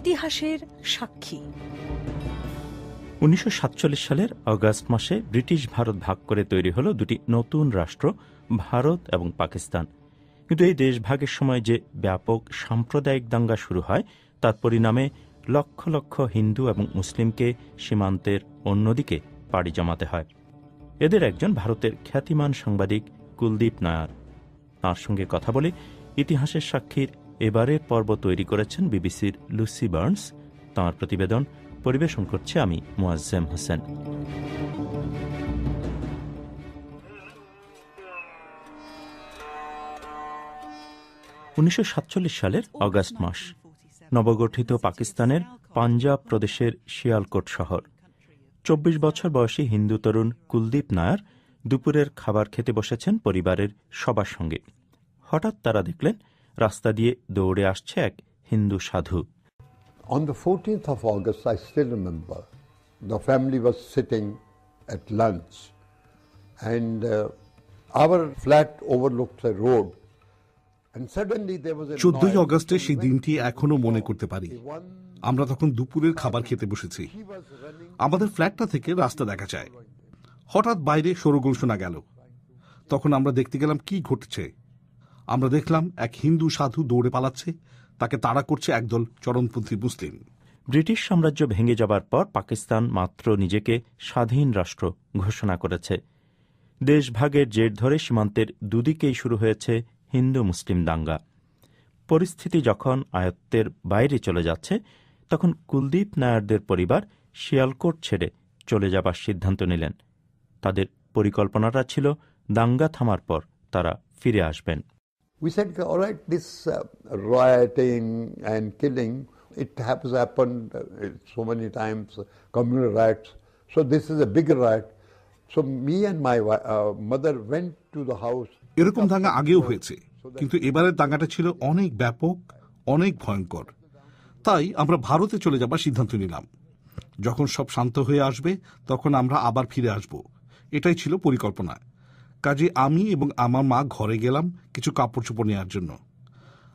ইতিহাসের সাক্ষী। উনিশশো সাতচল্লিশ সালের অগাস্ট মাসে ব্রিটিশ ভারত ভাগ করে তৈরি হল দুটি নতুন রাষ্ট্র, ভারত এবং পাকিস্তান। কিন্তু এই দেশভাগের সময় যে ব্যাপক সাম্প্রদায়িক দাঙ্গা শুরু হয়, তার পরিণামে লক্ষ লক্ষ হিন্দু এবং মুসলিমকে সীমান্তের অন্যদিকে পাড়ি জমাতে হয়। এদের একজন ভারতের খ্যাতিমান সাংবাদিক কুলদীপ নায়ার। তাঁর সঙ্গে কথা বলে ইতিহাসের সাক্ষীর এবারের পর্ব তৈরি করেছেন বিবিসির লুসি বার্নস। তাঁর প্রতিবেদন পরিবেশন করছে আমি, মোয়াজ্জেম হোসেন। উনিশশো সাতচল্লিশ সালের অগাস্ট মাস, নবগঠিত পাকিস্তানের পাঞ্জাব প্রদেশের শিয়ালকোট শহর। চব্বিশ বছর বয়সী হিন্দু তরুণ কুলদীপ নায়ার দুপুরের খাবার খেতে বসেছেন পরিবারের সবার সঙ্গে। হঠাৎ তারা দেখলেন রাস্তা দিয়ে দৌড়ে আসছে এক হিন্দু সাধু। On the fourteenth of August I still remember the family was sitting at lunch and our flat overlook the road চোদ্দই অগস্টে সেই দিনটি এখনও মনে করতে পারি। আমরা তখন দুপুরের খাবার খেতে বসেছি। আমাদের ফ্ল্যাটটা থেকে রাস্তা দেখা যায়। হঠাৎ বাইরে শোরগোল শোনা গেল। তখন আমরা দেখতে গেলাম কি ঘটছে। আমরা দেখলাম এক হিন্দু সাধু দৌড়ে পালাচ্ছে। তাকে তাড়া করছে একদল চরমপন্থী মুসলিম। ব্রিটিশ সাম্রাজ্য ভেঙে যাবার পর পাকিস্তান মাত্র নিজেকে স্বাধীন রাষ্ট্র ঘোষণা করেছে। দেশভাগের জের ধরে সীমান্তের দুদিকেই শুরু হয়েছে হিন্দু মুসলিম দাঙ্গা। পরিস্থিতি যখন আয়ত্তের বাইরে চলে যাচ্ছে, তখন কুলদীপ নায়ারদের পরিবার শিয়ালকোট ছেড়ে চলে যাবার সিদ্ধান্ত নিলেন। তাদের পরিকল্পনাটা ছিল দাঙ্গা থামার পর তারা ফিরে আসবেন। We said, all right, this uh, rioting and killing, it has happened uh, so many times, uh, communal riots. So this is a big riot. So me and my uh, mother went to the house. এরকম দাঙ্গা আগেও হয়েছে কিন্তু এবারের দাঙ্গাটা ছিল অনেক ব্যাপক অনেক ভয়ঙ্কর তাই আমরা ভারতে চলে যাবার সিদ্ধান্ত নিলাম যখন সব শান্ত হয়ে আসবে তখন আমরা আবার ফিরে আসব এটাই ছিল পরিকল্পনা কাজে আমি এবং আমার মা ঘরে গেলাম কিছু কাপড় চোপড় নেওয়ার জন্য।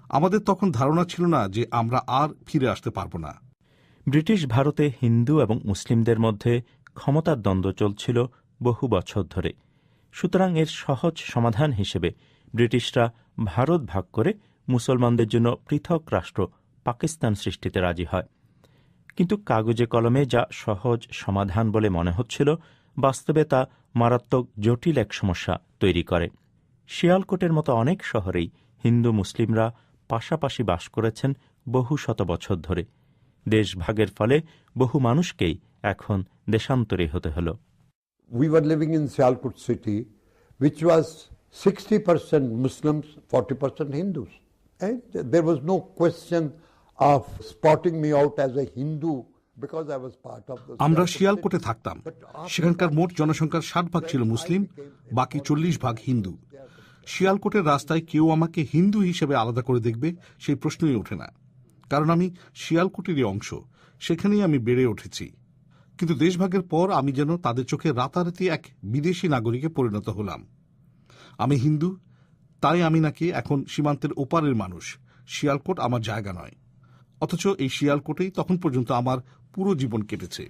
আমাদের তখন ধারণা ছিল না যে আমরা আর ফিরে আসতে পারব না। ব্রিটিশ ভারতে হিন্দু এবং মুসলিমদের মধ্যে ক্ষমতার দ্বন্দ্ব চলছিল বহু বছর ধরে। সুতরাং এর সহজ সমাধান হিসেবে ব্রিটিশরা ভারত ভাগ করে মুসলমানদের জন্য পৃথক রাষ্ট্র পাকিস্তান সৃষ্টিতে রাজি হয়। কিন্তু কাগজে কলমে যা সহজ সমাধান বলে মনে হচ্ছিল বাস্তবে তা মারাত্মক জটিল এক সমস্যা তৈরি করে। শিয়ালকোটের মতো অনেক শহরেই হিন্দু মুসলিমরা পাশাপাশি বাস করেছেন বহু শত বছর ধরে। দেশভাগের ফলে বহু মানুষকেই এখন দেশান্তরী হতে হল। We were living in Sialkot city, which was 60% Muslims, 40% Hindus. And there was no question of spotting me out আমরা শিয়ালকোটে থাকতাম। সেখানকার মোট জনসংখ্যার ষাট ভাগ ছিল মুসলিম বাকি চল্লিশ ভাগ হিন্দু। শিয়ালকোটের রাস্তায় কেউ আমাকে হিন্দু হিসেবে আলাদা করে দেখবে সেই প্রশ্নই ওঠে না। কারণ আমি শিয়ালকোটেরই অংশ সেখানেই আমি বেড়ে উঠেছি। কিন্তু দেশভাগের পর আমি যেন তাদের চোখে রাতারাতি এক বিদেশি নাগরিকে পরিণত হলাম। আমি হিন্দু তাই আমি নাকি এখন সীমান্তের ওপারের মানুষ। শিয়ালকোট আমার জায়গা নয়। অথচ এই শিয়ালকোটেই তখন পর্যন্ত আমার পুরো জীবন কেটেছে।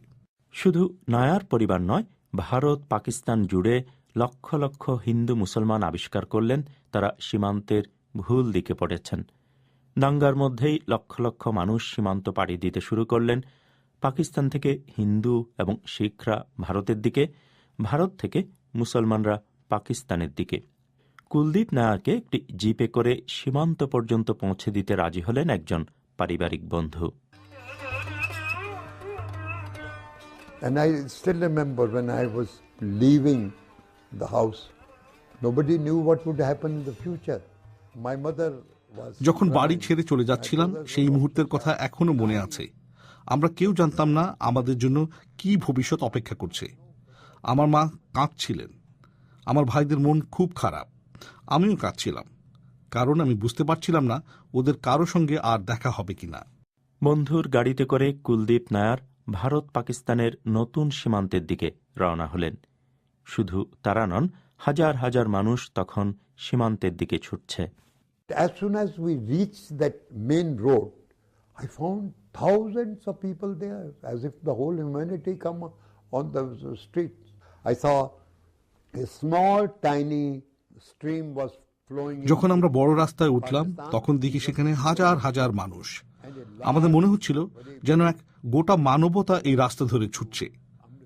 শুধু নায়ার পরিবার নয়, ভারত, পাকিস্তান জুড়ে লক্ষ লক্ষ হিন্দু মুসলমান আবিষ্কার করলেন, তারা সীমান্তের ভুল দিকে পড়েছেন। দাঙ্গার মধ্যেই লক্ষ লক্ষ মানুষ সীমান্ত পাড়ি দিতে শুরু করলেন। পাকিস্তান থেকে হিন্দু এবং শিখরা ভারতের দিকে, ভারত থেকে মুসলমানরা পাকিস্তানের দিকে। কুলদীপ নায়ারকে একটি জিপে করে সীমান্ত পর্যন্ত পৌঁছে দিতে রাজি হলেন একজন পারিবারিক বন্ধু। And I still remember when I was leaving the house, nobody knew what would happen in the future. My mother was. যখন বাড়ি ছেড়ে চলে যাচ্ছিলাম সেই মুহূর্তের কথা এখনও মনে আছে। আমরা কেউ জানতাম না আমাদের জন্য কি ভবিষ্যৎ অপেক্ষা করছে। আমার মা কাঁদছিলেন। আমার ভাইদের মন খুব খারাপ। আমিও কাঁদছিলাম। কারণ আমি বুঝতে পারছিলাম না ওদের কারও সঙ্গে আর দেখা হবে কিনা বন্ধুর গাড়িতে করে কুলদীপ নায়ার ভারত পাকিস্তানের নতুন সীমান্তের দিকে রওনা হলেন শুধু তারা নন হাজার হাজার মানুষ তখন সীমান্তের দিকে ছুটছে As soon as we reached that main road, I found thousands of people there, as if the whole humanity come on the streets. I saw a small, tiny stream was. যখন আমরা বড় রাস্তায় উঠলাম, তখন দেখি সেখানে হাজার হাজার মানুষ। আমাদের মনে হচ্ছিল যেন এক গোটা মানবতা এই রাস্তা ধরে ছুটছে।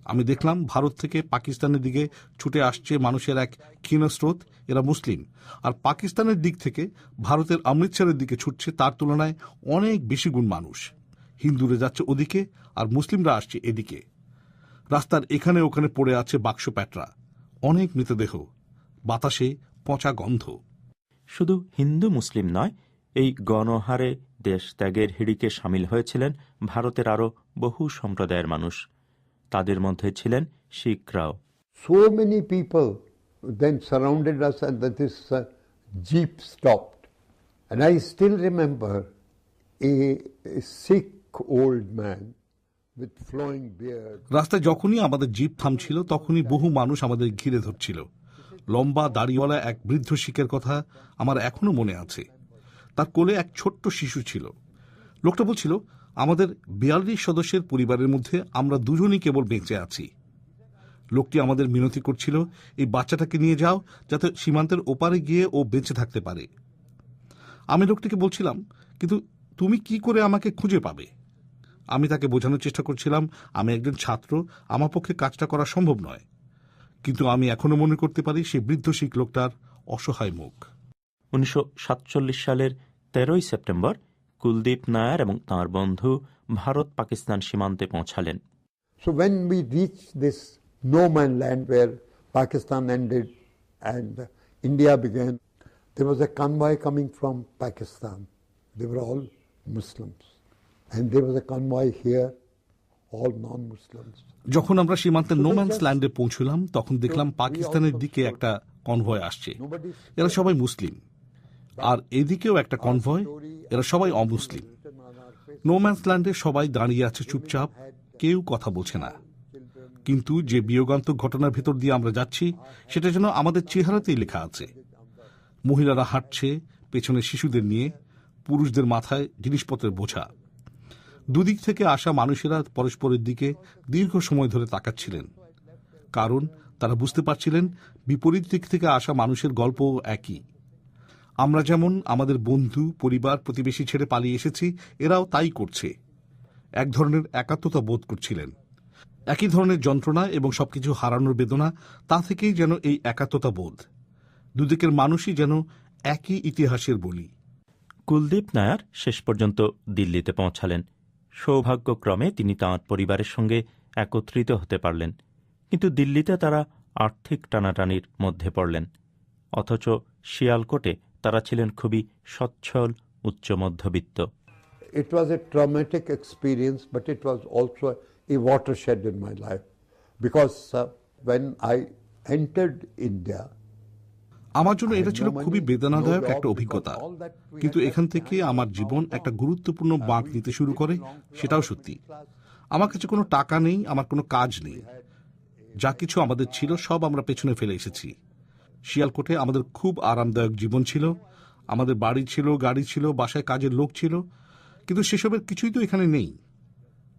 আমি দেখলাম ভারত থেকে পাকিস্তানের দিকে ছুটে আসছে মানুষের এক ক্ষীণ স্রোত, এরা মুসলিম। আর পাকিস্তানের দিক থেকে ভারতের অমৃতসরের দিকে ছুটছে, তার তুলনায় অনেক বেশি গুণ মানুষ। হিন্দুরা যাচ্ছে ওদিকে আর মুসলিমরা আসছে এদিকে। রাস্তার এখানে ওখানে পড়ে আছে বাক্স প্যাটরা অনেক মৃতদেহ। বাতাসে পচা গন্ধ। শুধু হিন্দু মুসলিম নয় এই গণহারে দেশ ত্যাগের হিড়িকে সামিল হয়েছিলেন ভারতের আরও বহু সম্প্রদায়ের মানুষ তাদের মধ্যে ছিলেন শিখরাও so many people then surrounded us, and that this jeep stopped. And I still remember a, a sick old man with flowing beard. রাস্তায় যখনই আমাদের জিপ থামছিল তখনই বহু মানুষ আমাদের ঘিরে ধরছিল লম্বা দাড়িওয়ালা এক বৃদ্ধ শিখের কথা আমার এখনও মনে আছে। তার কোলে এক ছোট্ট শিশু ছিল। লোকটা বলছিল, আমাদের বিয়াল্লিশ সদস্যের পরিবারের মধ্যে আমরা দুজনই কেবল বেঁচে আছি। লোকটি আমাদের মিনতি করছিল, এই বাচ্চাটাকে নিয়ে যাও, যাতে সীমান্তের ওপারে গিয়ে ও বেঁচে থাকতে পারে। আমি লোকটিকে বলছিলাম, কিন্তু তুমি কি করে আমাকে খুঁজে পাবে? আমি তাকে বোঝানোর চেষ্টা করছিলাম, আমি একজন ছাত্র, আমার পক্ষে কাজটা করা সম্ভব নয়। কিন্তু আমি এখনও মনে করতে পারি সে বৃদ্ধ শিখ লোকটার অসহায় মুখ। উনিশশো সাতচল্লিশ সালের তেরোই সেপ্টেম্বর কুলদীপ নায়ার এবং তাঁর বন্ধু ভারত পাকিস্তান সীমান্তে পৌঁছালেন। So when we reach this no man land Pakistan ended and India began they was a coming from Pakistan they all Muslims and they was a convoy যখন আমরা সীমান্তের নোম্যান্স ল্যান্ডে পৌঁছলাম তখন দেখলাম পাকিস্তানের দিকে একটা কনভয় আসছে। এরা সবাই মুসলিম। আর এদিকেও একটা কনভয় এরা সবাই অমুসলিম। নোম্যান্স ল্যান্ডে সবাই দাঁড়িয়ে আছে চুপচাপ কেউ কথা বলছে না। কিন্তু যে বিয়োগান্তক ঘটনার ভেতর দিয়ে আমরা যাচ্ছি সেটা যেন আমাদের চেহারাতেই লেখা আছে। মহিলারা হাঁটছে পেছনে শিশুদের নিয়ে পুরুষদের মাথায় জিনিসপত্রের বোঝা। দুদিক থেকে আসা মানুষেরা পরস্পরের দিকে দীর্ঘ সময় ধরে তাকাচ্ছিলেন। কারণ তারা বুঝতে পারছিলেন, বিপরীত দিক থেকে আসা মানুষের গল্পও একই। আমরা যেমন আমাদের বন্ধু, পরিবার, প্রতিবেশী ছেড়ে পালিয়ে এসেছি, এরাও তাই করছে। এক ধরনের একাত্মতা বোধ করছিলেন। একই ধরনের যন্ত্রণা এবং সবকিছু হারানোর বেদনা, তা থেকেই যেন এই একাত্মতা বোধ। দুদিকের মানুষই যেন একই ইতিহাসের বলি। কুলদীপ নায়ার শেষ পর্যন্ত দিল্লিতে পৌঁছালেন। সৌভাগ্যক্রমে তিনি তাঁর পরিবারের সঙ্গে একত্রিত হতে পারলেন কিন্তু দিল্লিতে তারা আর্থিক টানাটানির মধ্যে পড়লেন অথচ শিয়ালকোটে তারা ছিলেন খুবই সচ্ছল উচ্চ মধ্যবিত্ত it was a traumatic experience but it was also a watershed in my life. Because uh, when I entered India, আমার জন্য এটা ছিল খুবই বেদনাদায়ক একটা অভিজ্ঞতা। কিন্তু এখান থেকে আমার জীবন একটা গুরুত্বপূর্ণ বাঁক নিতে শুরু করে সেটাও সত্যি। আমার কাছে কোনো টাকা নেই আমার কোনো কাজ নেই। যা কিছু আমাদের ছিল সব আমরা পেছনে ফেলে এসেছি। শিয়ালকোটে আমাদের খুব আরামদায়ক জীবন ছিল। আমাদের বাড়ি ছিল গাড়ি ছিল বাসায় কাজের লোক ছিল। কিন্তু সেসবের কিছুই তো এখানে নেই।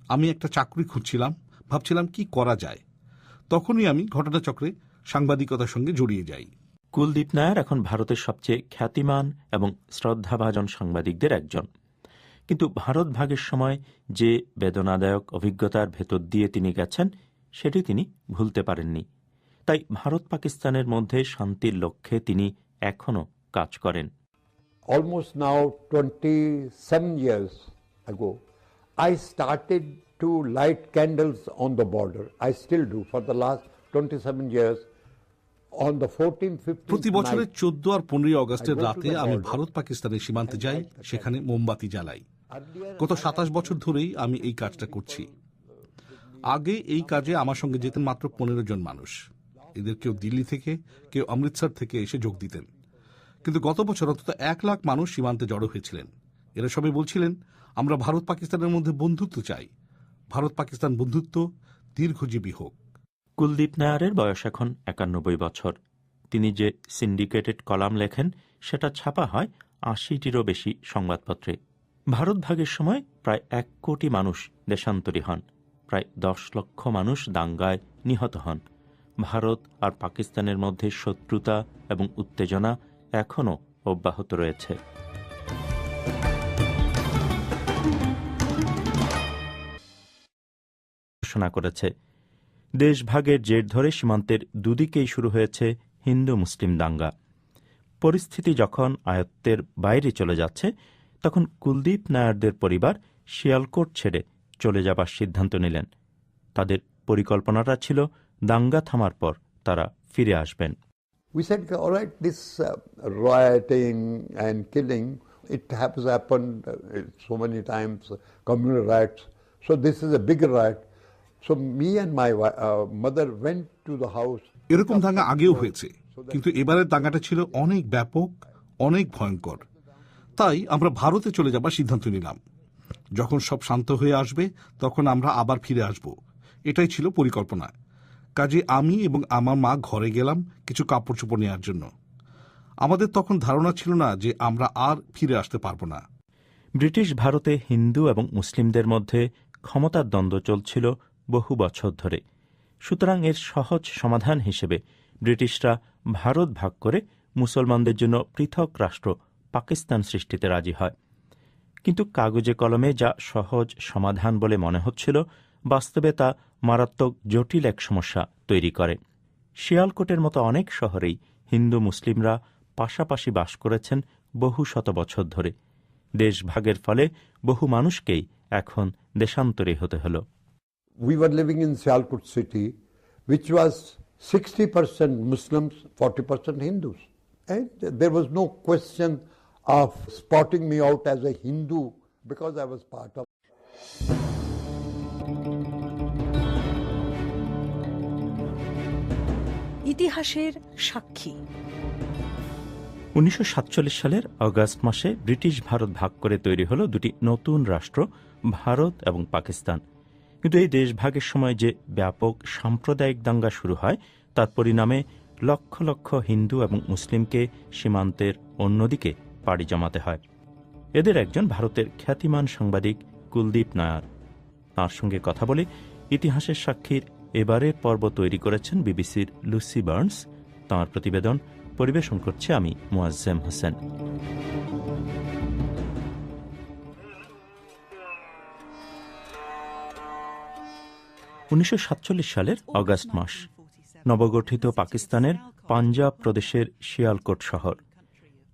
আমি একটা চাকরি খুঁজছিলাম ভাবছিলাম কি করা যায়। তখনই আমি ঘটনাচক্রে সাংবাদিকতার সঙ্গে জড়িয়ে যাই। কুলদীপ নায়ার এখন ভারতের সবচেয়ে খ্যাতিমান এবং শ্রদ্ধাভাজন সাংবাদিকদের একজন কিন্তু ভারত ভাগের সময় যে বেদনাদায়ক অভিজ্ঞতার ভেতর দিয়ে তিনি গেছেন সেটি তিনি ভুলতে পারেননি তাই ভারত পাকিস্তানের মধ্যে শান্তির লক্ষ্যে তিনি এখনও কাজ করেন almost almost now 27 years ago, I started to light candles on the border. I still do for the last 27 years. On the 14th, 15th প্রতি বছরের চোদ্দ আর পনেরোই অগস্টের রাতে আমি ভারত পাকিস্তানের সীমান্তে যাই সেখানে মোমবাতি জ্বালাই। গত সাতাশ বছর ধরেই আমি এই কাজটা করছি। আগে এই কাজে আমার সঙ্গে যেতেন মাত্র পনেরো জন মানুষ। এদের কেউ দিল্লি থেকে কেউ অমৃতসর থেকে এসে যোগ দিতেন। কিন্তু গত বছর অন্তত এক লাখ মানুষ সীমান্তে জড়ো হয়েছিলেন। এরা সবাই বলছিলেন আমরা ভারত পাকিস্তানের মধ্যে বন্ধুত্ব চাই। ভারত পাকিস্তান বন্ধুত্ব দীর্ঘজীবী হোক। কুলদীপ নায়ারের বয়স এখন একানব্বই বছর। তিনি যে সিন্ডিকেটেড কলাম লেখেন, সেটা ছাপা হয় আশিটিরও বেশি সংবাদপত্রে। ভারত ভাগের সময় প্রায় এক কোটি মানুষ দেশান্তরী হন। প্রায় দশ লক্ষ মানুষ দাঙ্গায় নিহত হন। ভারত আর পাকিস্তানের মধ্যে শত্রুতা এবং উত্তেজনা এখনও অব্যাহত রয়েছে। ঘোষণা করেছে দেশভাগের জের ধরে সীমান্তের দুদিকেই শুরু হয়েছে হিন্দু মুসলিম দাঙ্গা পরিস্থিতি যখন আয়ত্তের বাইরে চলে যাচ্ছে তখন কুলদীপ নায়ারদের পরিবার শিয়ালকোট ছেড়ে চলে যাবার সিদ্ধান্ত নিলেন তাদের পরিকল্পনাটা ছিল দাঙ্গা থামার পর তারা ফিরে আসবেন We said, all right, this uh, rioting and killing, it has happened uh, so many times, uh, communal riots. So this is a bigger riot. এরকম দাঙ্গা আগেও হয়েছে কিন্তু এবারের দাঙ্গাটা ছিল অনেক ব্যাপক অনেক ভয়ঙ্কর। তাই আমরা ভারতে চলে যাবার সিদ্ধান্ত নিলাম। যখন সব শান্ত হয়ে আসবে তখন আমরা আবার ফিরে আসব। এটাই ছিল পরিকল্পনা। কাজে আমি এবং আমার মা ঘরে গেলাম কিছু কাপড় চোপড় নেওয়ার জন্য। আমাদের তখন ধারণা ছিল না যে আমরা আর ফিরে আসতে পারব না। ব্রিটিশ ভারতে হিন্দু এবং মুসলিমদের মধ্যে ক্ষমতার দ্বন্দ্ব চলছিল বহু বছর ধরে। সুতরাং এর সহজ সমাধান হিসেবে ব্রিটিশরা ভারত ভাগ করে মুসলমানদের জন্য পৃথক রাষ্ট্র পাকিস্তান সৃষ্টিতে রাজি হয়। কিন্তু কাগজে কলমে যা সহজ সমাধান বলে মনে হচ্ছিল, বাস্তবে তা মারাত্মক জটিল এক সমস্যা তৈরি করে। শিয়ালকোটের মতো অনেক শহরেই হিন্দু মুসলিমরা পাশাপাশি বাস করেছেন বহু শত বছর ধরে। দেশভাগের ফলে বহু মানুষকেই এখন দেশান্তরী হতে হলো। We were living in Sialkot city, which was 60% Muslims, 40% Hindus. And there was no question of spotting me out as a Hindu because I was part of ইতিহাসের সাক্ষী উনিশশো সাতচল্লিশ সালের অগাস্ট মাসে ব্রিটিশ ভারত ভাগ করে তৈরি হল দুটি নতুন রাষ্ট্র ভারত এবং পাকিস্তান কিন্তু এই দেশভাগের সময় যে ব্যাপক সাম্প্রদায়িক দাঙ্গা শুরু হয়, তার পরিণামে লক্ষ লক্ষ হিন্দু এবং মুসলিমকে সীমান্তের অন্যদিকে পাড়ি জমাতে হয়। এদের একজন ভারতের খ্যাতিমান সাংবাদিক কুলদীপ নায়ার। তাঁর সঙ্গে কথা বলে ইতিহাসের সাক্ষীর এবারের পর্ব তৈরি করেছেন বিবিসির লুসি বার্নস। তাঁর প্রতিবেদন পরিবেশন করছে আমি মোয়াজ্জেম হোসেন। উনিশশো সাতচল্লিশ সালের অগাস্ট মাস নবগঠিত পাকিস্তানের পাঞ্জাব প্রদেশের শিয়ালকোট শহর।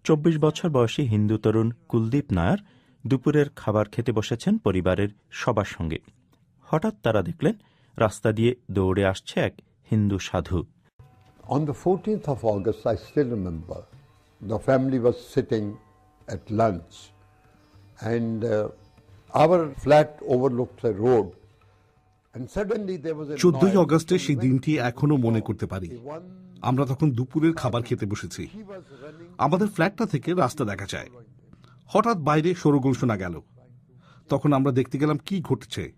চব্বিশ বছর বয়সী হিন্দু তরুণ কুলদীপ নায়ার দুপুরের খাবার খেতে বসেছেন পরিবারের সবার সঙ্গে। হঠাৎ তারা দেখলেন রাস্তা দিয়ে দৌড়ে আসছে এক হিন্দু সাধু। On the 14th of August, I still remember, the family was sitting at lunch, and uh, our flat overlooked a road, চোদ্দই. অগস্টে সেই দিনটি এখনও মনে করতে পারি। আমরা তখন দুপুরের খাবার খেতে বসেছি. আমাদের ফ্ল্যাটটা থেকে রাস্তা দেখা যায়। হঠাৎ বাইরে সরগোল শোনা গেল। তখন আমরা দেখতে গেলাম কি ঘটছে।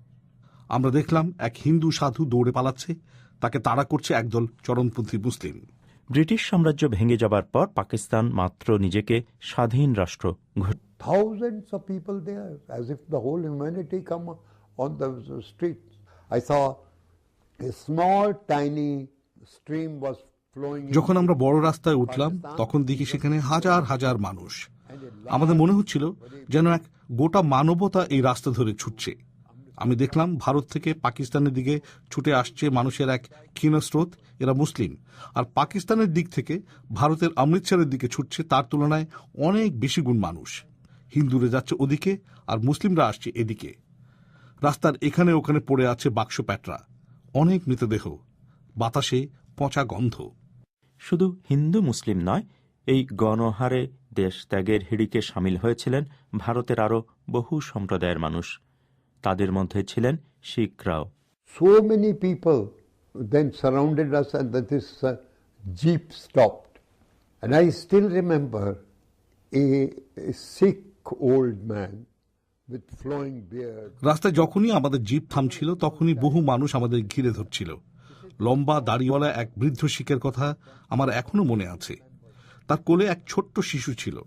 আমরা দেখলাম এক হিন্দু সাধু দৌড়ে পালাচ্ছে। তাকে তাড়া করছে একদল চরমপন্থী মুসলিম। ব্রিটিশ সাম্রাজ্য ভেঙে যাবার পর পাকিস্তান মাত্র নিজেকে স্বাধীন রাষ্ট্র ঘোষণা of people people there, if if the whole humanity come on the streets. I saw a small, tiny stream was flowing. যখন আমরা বড় রাস্তায় উঠলাম তখন দেখি সেখানে হাজার হাজার মানুষ আমাদের মনে হচ্ছিল যেন এক গোটা মানবতা এই রাস্তা ধরে ছুটছে আমি দেখলাম ভারত থেকে পাকিস্তানের দিকে ছুটে আসছে মানুষের এক ক্ষীণ স্রোত এরা মুসলিম আর পাকিস্তানের দিক থেকে ভারতের অমৃতসরের দিকে ছুটছে তার তুলনায় অনেক বেশি গুণ মানুষ হিন্দুরা যাচ্ছে ওদিকে আর মুসলিমরা আসছে এদিকে রাস্তার এখানে ওখানে পড়ে আছে বাক্স প্যাটরা। অনেক মৃতদেহ। বাতাসে পচা গন্ধ। শুধু হিন্দু মুসলিম নয় এই গণহারে দেশ ত্যাগের হিড়িকে সামিল হয়েছিলেন ভারতের আরও বহু সম্প্রদায়ের মানুষ। তাদের মধ্যে ছিলেন শিখরাও so many people then surrounded us, and that this uh, jeep stopped. And I still remember a, a sick রাস্তায় যখনই আমাদের জিপ থামছিল, তখনই বহু মানুষ আমাদের ঘিরে ধরছিল। লম্বা দাড়িওয়ালা এক বৃদ্ধ শিখের কথা আমার এখনও মনে আছে। তার কোলে এক ছোট্ট শিশু ছিল।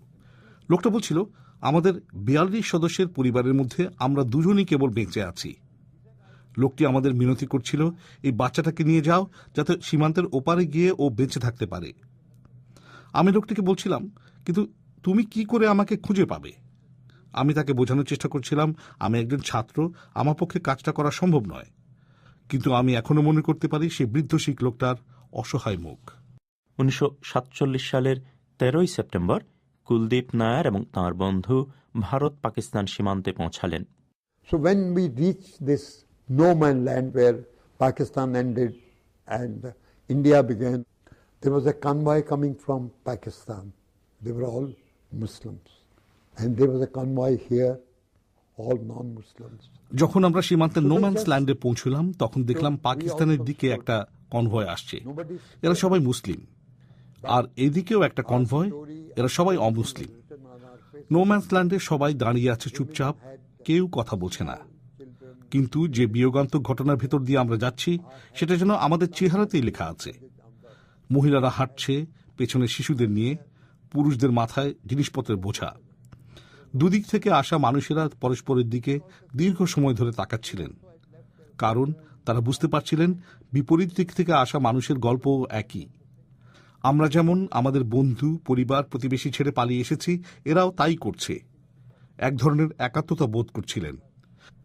লোকটা বলছিল, আমাদের বিয়াল্লিশ সদস্যের পরিবারের মধ্যে আমরা দুজনই কেবল বেঁচে আছি। লোকটি আমাদের মিনতি করছিল, এই বাচ্চাটাকে নিয়ে যাও, যাতে সীমান্তের ওপারে গিয়ে ও বেঁচে থাকতে পারে। আমি লোকটিকে বলছিলাম, কিন্তু তুমি কি করে আমাকে খুঁজে পাবে? আমি তাকে বোঝানোর চেষ্টা করছিলাম আমি একজন ছাত্র আমার পক্ষে কাজটা করা সম্ভব নয় কিন্তু আমি এখনও মনে করতে পারি সেই বৃদ্ধ শিখ লোকটার অসহায় মুখ উনিশশো সাতচল্লিশ সালের তেরোই সেপ্টেম্বর কুলদীপ নায়ার এবং তাঁর বন্ধু ভারত পাকিস্তান সীমান্তে পৌঁছালেন So when we reached this no man land where Pakistan ended and India began, there was a convoy coming from Pakistan. They were all Muslims. And there was a convoy here, all non-Muslims. যখন আমরা সীমান্তের no man's ল্যান্ডে পৌঁছলাম তখন দেখলাম পাকিস্তানের দিকে একটা কনভয় আসছে। এরা সবাই মুসলিম। আর এদিকেও একটা কনভয় এরা সবাই অমুসলিম। নোম্যান্স ল্যান্ডে সবাই দাঁড়িয়ে আছে চুপচাপ কেউ কথা বলছে না। কিন্তু যে বিয়োগান্তক ঘটনার ভেতর দিয়ে আমরা যাচ্ছি সেটা যেন আমাদের চেহারাতেই লেখা আছে। মহিলারা হাঁটছে পেছনে শিশুদের নিয়ে পুরুষদের মাথায় জিনিসপত্রের বোঝা। দুদিক থেকে আসা মানুষেরা পরস্পরের দিকে দীর্ঘ সময় ধরে তাকাচ্ছিলেন। কারণ তারা বুঝতে পারছিলেন, বিপরীত দিক থেকে আসা মানুষের গল্পও একই। আমরা যেমন আমাদের বন্ধু, পরিবার, প্রতিবেশী ছেড়ে পালিয়ে এসেছি, এরাও তাই করছে। এক ধরনের একাত্মতা বোধ করছিলেন।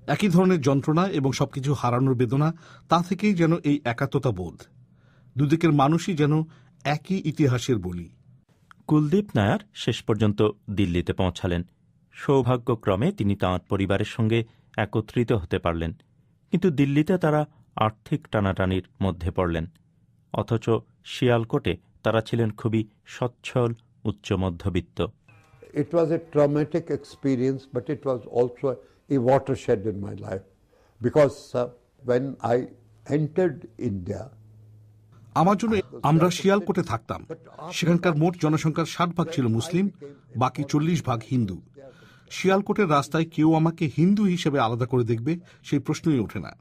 একই ধরনের যন্ত্রণা এবং সবকিছু হারানোর বেদনা, তা থেকেই যেন এই একাত্মতা বোধ। দুদিকের মানুষই যেন একই ইতিহাসের বলি। কুলদীপ নায়ার শেষ পর্যন্ত দিল্লিতে পৌঁছালেন। সৌভাগ্যক্রমে তিনি তাঁর পরিবারের সঙ্গে একত্রিত হতে পারলেন। কিন্তু দিল্লিতে তারা আর্থিক টানাটানির মধ্যে পড়লেন। অথচ শিয়ালকোটে তারা ছিলেন খুবই সচ্ছল উচ্চ মধ্যবিত্ত It was a traumatic experience, but it was also a watershed in my life. Because uh, when I entered India, আমার জন্য আমরা শিয়ালকোটে থাকতাম। সেখানকার মোট জনসংখ্যার ষাট ভাগ ছিল মুসলিম বাকি চল্লিশ ভাগ হিন্দু। শিয়ালকোটের রাস্তায় কেউ আমাকে হিন্দু হিসেবে আলাদা করে দেখবে, সেই প্রশ্নই ওঠে না।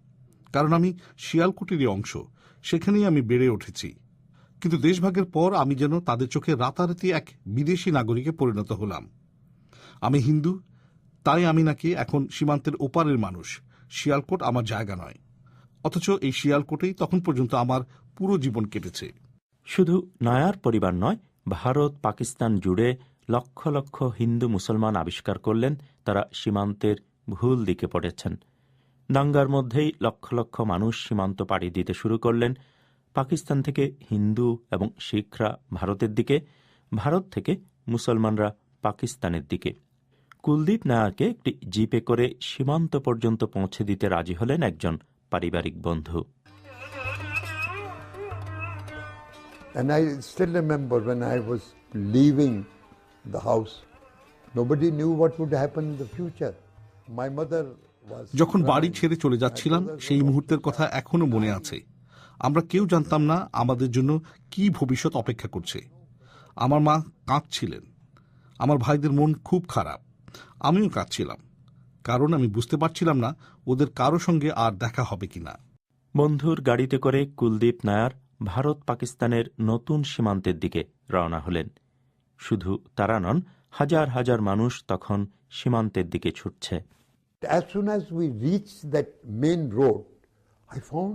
কারণ আমি শিয়ালকোটেরই অংশ, সেখানেই আমি বেড়ে উঠেছি। কিন্তু দেশভাগের পর আমি যেন তাদের চোখে রাতারাতি এক বিদেশি নাগরিকে পরিণত হলাম। আমি হিন্দু, তাই আমি নাকি এখন সীমান্তের ওপারের মানুষ, শিয়ালকোট আমার জায়গা নয়। অথচ এই শিয়ালকোটেই তখন পর্যন্ত আমার পুরো জীবন কেটেছে। শুধু নায়ার পরিবার নয়, ভারত, পাকিস্তান জুড়ে লক্ষ লক্ষ হিন্দু মুসলমান আবিষ্কার করলেন, তারা সীমান্তের ভুল দিকে পড়েছেন। দাঙ্গার মধ্যেই লক্ষ লক্ষ মানুষ সীমান্ত পাড়ি দিতে শুরু করলেন। পাকিস্তান থেকে হিন্দু এবং শিখরা ভারতের দিকে, ভারত থেকে মুসলমানরা পাকিস্তানের দিকে। কুলদীপ নায়ারকে একটি জিপে করে সীমান্ত পর্যন্ত পৌঁছে দিতে রাজি হলেন একজন পারিবারিক বন্ধু। And I still remember when I was leaving the house, nobody knew what would happen in the future. My mother যখন বাড়ি ছেড়ে চলে যাচ্ছিলাম সেই মুহূর্তের কথা এখনও মনে আছে। আমরা কেউ জানতাম না আমাদের জন্য কি ভবিষ্যৎ অপেক্ষা করছে। আমার মা কাঁদছিলেন। আমার ভাইদের মন খুব খারাপ। আমিও কাঁদছিলাম। কারণ আমি বুঝতে পারছিলাম না ওদের কারও সঙ্গে আর দেখা হবে কিনা। বন্ধুর গাড়িতে করে কুলদীপ নায়ার ভারত পাকিস্তানের নতুন সীমান্তের দিকে রওনা হলেন। শুধু তারা নন হাজার হাজার মানুষ তখন সীমান্তের দিকে ছুটছে As soon as we reached that main road, I found